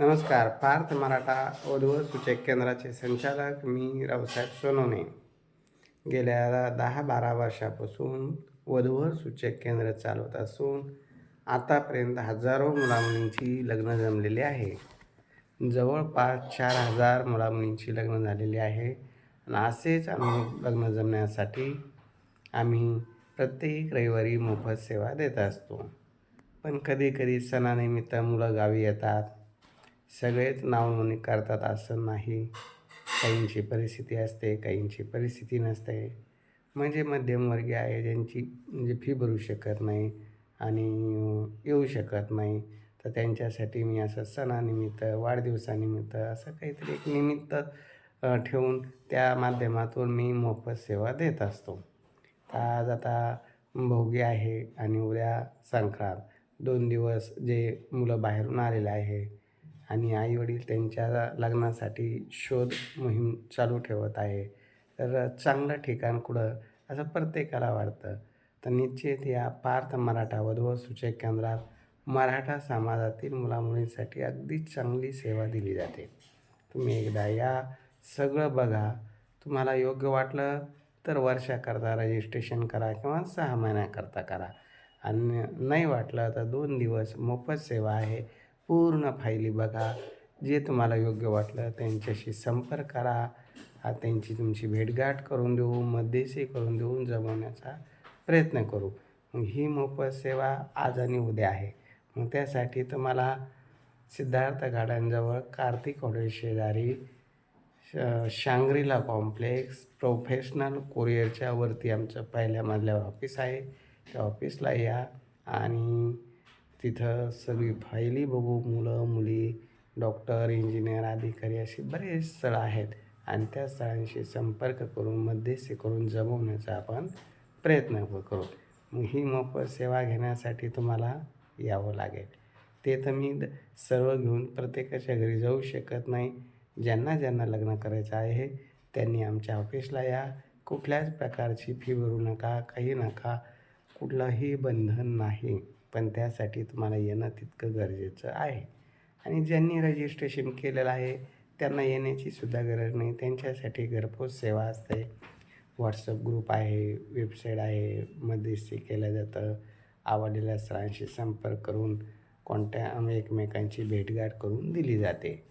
नमस्कार पार्थ मराठा वधूवर सूचक केंद्राचे संचालक मी रावसाहेब सोनवणे. गेल्या दहा बारा वर्षापासून वधूवर सूचक केंद्र चालवत असून आतापर्यंत हजारो मुलामुलींची लग्न जमलेली आहे. जवळपास चार हजार मुलामुलींची लग्न झालेली आहे आणि असेच आम्ही लग्न जमण्यासाठी आम्ही प्रत्येक रविवारी मोफत सेवा देत असतो. पण कधी कधी सणानिमित्त मुलं गावी येतात. सगळेच नावनोंदणी करतात असं नाही. काहींची परिस्थिती असते काहींची परिस्थिती नसते. म्हणजे मध्यमवर्गीय आहे ज्यांची म्हणजे फी भरू शकत नाही आणि येऊ शकत नाही. तर त्यांच्यासाठी मी असं सणानिमित्त वाढदिवसानिमित्त असं काहीतरी एक निमित्त ठेवून त्या माध्यमातून मी मोफत सेवा देत असतो. आज आता भोगी आहे आणि उद्या संक्रांत. दोन दिवस जे मुलं बाहेरून आलेले आहे आणि आईवडील त्यांच्या लग्नासाठी शोध मोहीम चालू ठेवत आहे. तर चांगलं ठिकाण कुठं? असं प्रत्येकाला वाटतं. तर निश्चित या पार्थ मराठा वधू सूचक केंद्रात मराठा समाजातील मुलामुलींसाठी अगदी चांगली सेवा दिली जाते. तुम्ही एकदा या सगळं बघा. तुम्हाला योग्य वाटलं तर वर्षाकरता रजिस्ट्रेशन करा किंवा सहा महिन्याकरता करा. आणि नाही वाटलं तर दोन दिवस मोफत सेवा आहे. पूर्ण फायली बघा. जे तुम्हाला योग्य वाटलं त्यांच्याशी संपर्क करा. त्यांची तुमची भेटगाठ करून देऊ मध्यस्थी करून देऊन जमवण्याचा प्रयत्न करू. मग ही मोफत सेवा आज आणि उद्या आहे. मग त्यासाठी तुम्हाला सिद्धार्थ गार्डनजवळ कार्तिक हॉटेल शेजारी श- शांग्रीला कॉम्प्लेक्स प्रोफेशनल कोरिअरच्या वरती आमचं पहिल्या मजल्यावर ऑफिस आहे. त्या ऑफिसला या आणि तिथं सगळी फायली बघू मुलं मुली डॉक्टर इंजिनियर अधिकारी असे बरेच स्थळं आहेत. आणि त्या स्थळांशी संपर्क करून मध्यस्थी करून जमवण्याचा आपण प्रयत्न करू. मग ही मोफत सेवा घेण्यासाठी तुम्हाला यावं लागेल. ते तर मी द- सर्व घेऊन प्रत्येकाच्या घरी जाऊ शकत नाही. ज्यांना ज्यांना लग्न करायचं आहे त्यांनी आमच्या ऑफिसला या. कुठल्याच प्रकारची फी भरू नका काही नका. कुठलंही बंधन नाही. पण त्यासाठी तुम्हाला येणं तितकं गरजेचं आहे. आणि ज्यांनी रजिस्ट्रेशन केलेलं आहे त्यांना येण्याची सुद्धा गरज नाही. त्यांच्यासाठी घरपोच सेवा असते. व्हॉट्सअप ग्रुप आहे वेबसाईट आहे मध्यस्थी केलं जातं. आवडलेल्या सरांशी संपर्क करून कोणत्या म्हणजे एकमेकांची भेटगाठ करून दिली जाते.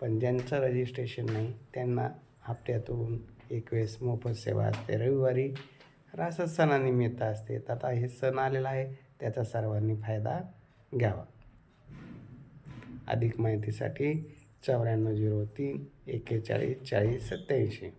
पण ज्यांचं रजिस्ट्रेशन नाही त्यांना हप्त्यातून एक वेळेस मोफत सेवा असते. रविवारी तर सणानिमित्त असते. तर आता हे सण आलेला आहे. त्याचा सर्वांनी फायदा घ्यावा. अधिक माहितीसाठी चौऱ्याण्णव झिरो तीन एक्केचाळीस चाळीस सत्याऐंशी